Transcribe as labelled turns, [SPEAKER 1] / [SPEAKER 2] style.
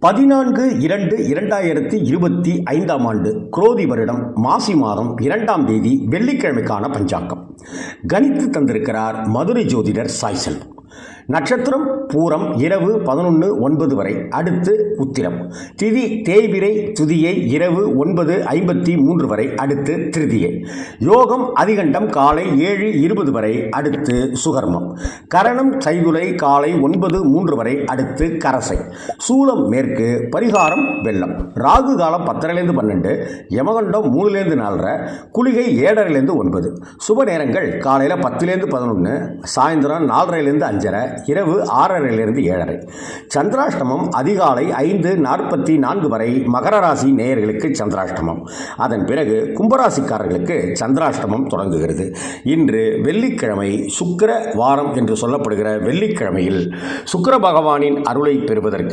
[SPEAKER 1] பதினான்கு இரண்டு இரண்டாயிரத்தி இருபத்தி ஐந்தாம் ஆண்டு குரோதி வருடம் மாசி மாதம் இரண்டாம் தேதி வெள்ளிக்கிழமைக்கான பஞ்சாங்கம். கணித்து தந்திருக்கிறார் மதுரை ஜோதிடர் சாய்செல்வம். நட்சத்திரம் பூரம் இரவு பதினொன்று ஒன்பது வரை. அடுத்து உத்திரம். திதி தேய்பிரை துதியை இரவு ஒன்பது ஐம்பத்தி மூன்று வரை. அடுத்து திருதியை. யோகம் அதிகண்டம் காலை ஏழு இருபது வரை. அடுத்து சுகர்மம். கரணம் சைதுளை காலை ஒன்பது மூன்று வரை. அடுத்து கரசை. சூலம் மேற்கு. பரிகாரம் வெள்ளம். ராகு காலம் பத்தரைலேருந்து பன்னெண்டு யமகண்டம் மூணுலேருந்து நாலரை குளிகை ஏழரைலேருந்து ஒன்பது. சுப நேரங்கள் காலையில் பத்துலேருந்து பதினொன்று சாயந்தரம் நாலரைலேருந்து அஞ்சரை இரவு ஆறரையிலிருந்து ஏழரை. சந்திராஷ்டமம் அதிகாலை ஐந்து நாற்பத்தி நான்கு வரை மகர ராசி நேயர்களுக்கு சந்திராஷ்டமம். அதன் பிறகு கும்பராசிக்காரர்களுக்கு சந்திராஷ்டமம் தொடங்குகிறது. இன்று வெள்ளிக்கிழமை சுக்கிர வாரம் என்று சொல்லப்படுகிற வெள்ளிக்கிழமையில் சுக்கர பகவானின் அருளை பெறுவதற்கு